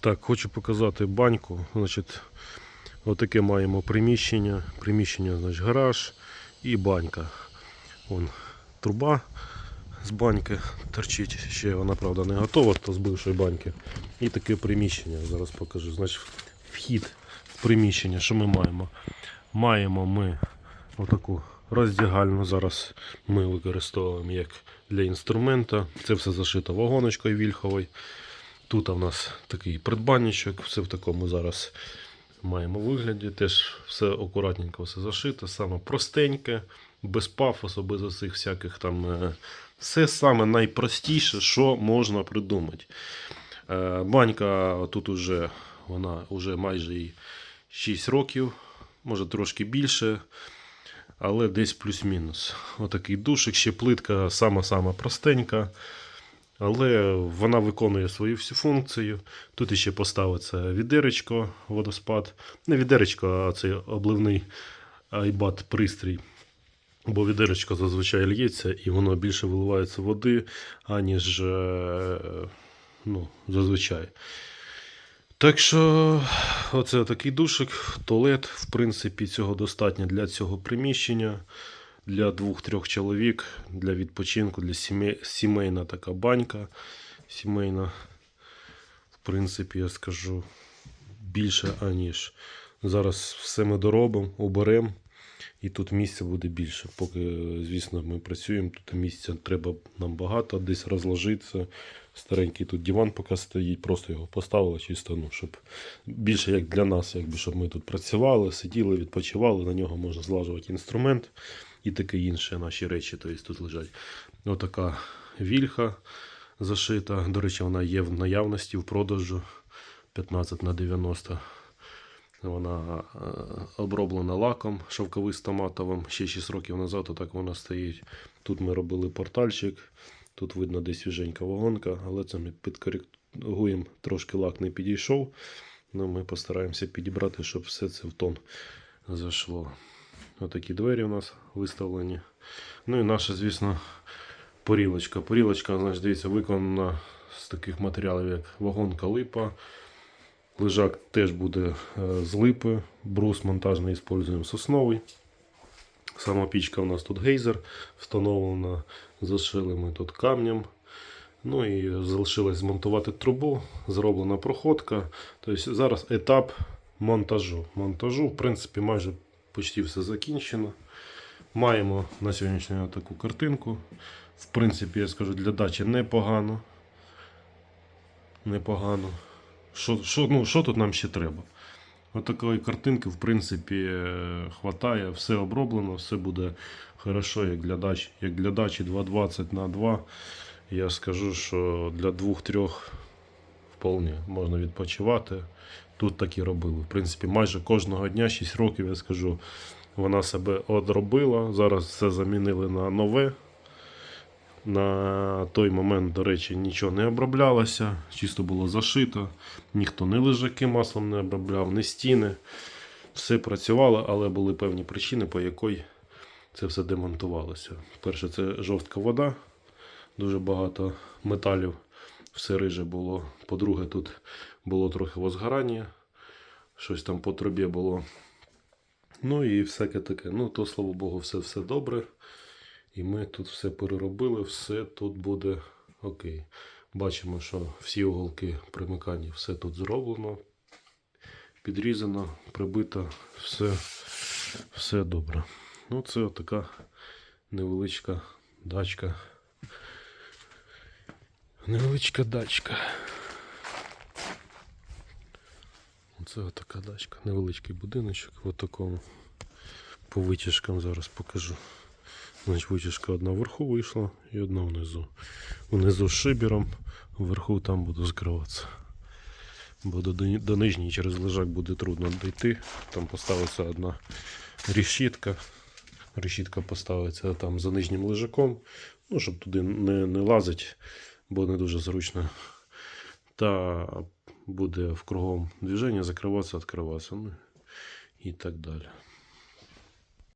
Так, хочу показати баньку. Значить, отаке маємо приміщення. Приміщення, значить, гараж і банька. Вон труба з баньки торчить. Ще вона, правда, не готова, то з бившої баньки. І таке приміщення. Зараз покажу. Значить, вхід в приміщення, що ми маємо? Маємо ми отаку роздягальну. Зараз ми використовуємо як для інструмента. Це все зашито вагоночкою вільховою. Тут у нас такий придбанничок, все в такому зараз маємо вигляді. Теж все акуратненько, все зашито, саме простеньке, без пафосу, без оцих всяких там. е, Все саме найпростіше, що можна придумати. Е, Банька тут уже, вона вже майже і 6 років, може трошки більше, але десь плюс-мінус. Отакий душик, ще плитка сама-сама простенька. Але вона виконує свою всю функцію. Тут ще поставиться відеречко, водоспад. Не відеречко, а цей обливний айбат пристрій. Бо відеречко зазвичай лється і воно більше виливається води, аніж е, ну, зазвичай. Так що, оце такий душик, туалет, в принципі, цього достатньо для цього приміщення для двох-трьох чоловік, для відпочинку, для сімей, сімейна така банька. Сімейна, в принципі, я скажу більше, аніж. Зараз все ми доробимо, оберемо. І тут місця буде більше. Поки, звісно, ми працюємо, тут місця треба нам багато, десь розложитися. Старенький тут диван поки стоїть, просто його поставили чисто, ну, щоб більше як для нас, якби, щоб ми тут працювали, сиділи, відпочивали, на нього можна злажувати інструмент і таке інше наші речі тобто, тут лежать. Отака вільха зашита. До речі, вона є в наявності в продажу 15 на 90. Вона е, оброблена лаком шовковисто-матовим. Ще 6 років назад отак вона стоїть. Тут ми робили портальчик. Тут видно десь свіженька вагонка, але це ми підкоригуємо. Трошки лак не підійшов. Ну, ми постараємося підібрати, щоб все це в тон зайшло. Отакі двері у нас виставлені. Ну і наша, звісно, порілочка. Порілочка, значить, дивіться, виконана з таких матеріалів, як вагонка липа. Лежак теж буде е, з липи. Брус монтажний використовуємо сосновий. Сама пічка у нас тут гейзер встановлена. Зашили ми тут камнем. Ну і залишилось змонтувати трубу, зроблена проходка. Тобто зараз етап монтажу. Монтажу, в принципі, майже почти все закінчено. Маємо на сьогоднішній день таку картинку. В принципі, я скажу, для дачі непогано. Непогано. Що, що, ну, що тут нам ще треба? От такої картинки, в принципі, е, хватає, все оброблено, все буде хорошо, як для дачі, як для дачі 220 на 2. Я скажу, що для двох-трьох вполне можна відпочивати. Тут так і робили. В принципі, майже кожного дня, 6 років, я скажу, вона себе одробила. Зараз все замінили на нове. На той момент, до речі, нічого не оброблялося, чисто було зашито, ніхто не лежаки маслом не обробляв, не стіни. Все працювало, але були певні причини, по якої це все демонтувалося. Перше, це жовтка вода, дуже багато металів, все риже було. По-друге, тут було трохи возгорання, щось там по трубі було. Ну і всяке таке. Ну, то, слава Богу, все, все добре. І ми тут все переробили, все тут буде окей. Бачимо, що всі уголки примикання, все тут зроблено, підрізано, прибито, все, все добре. Ну, це така невеличка дачка. Невеличка дачка. Оце така дачка. Невеличкий будиночок в такому. По витяжкам зараз покажу. Значить, витяжка одна вверху вийшла і одна внизу. Внизу з шибером, вверху там буду закриватися. Бо до, до нижньої через лежак буде трудно дійти. Там поставиться одна решітка. Решітка поставиться там за нижнім лежаком, ну, щоб туди не, не лазить, бо не дуже зручно. Та буде в кругом движення закриватися, відкриватися. Ну, і так далі.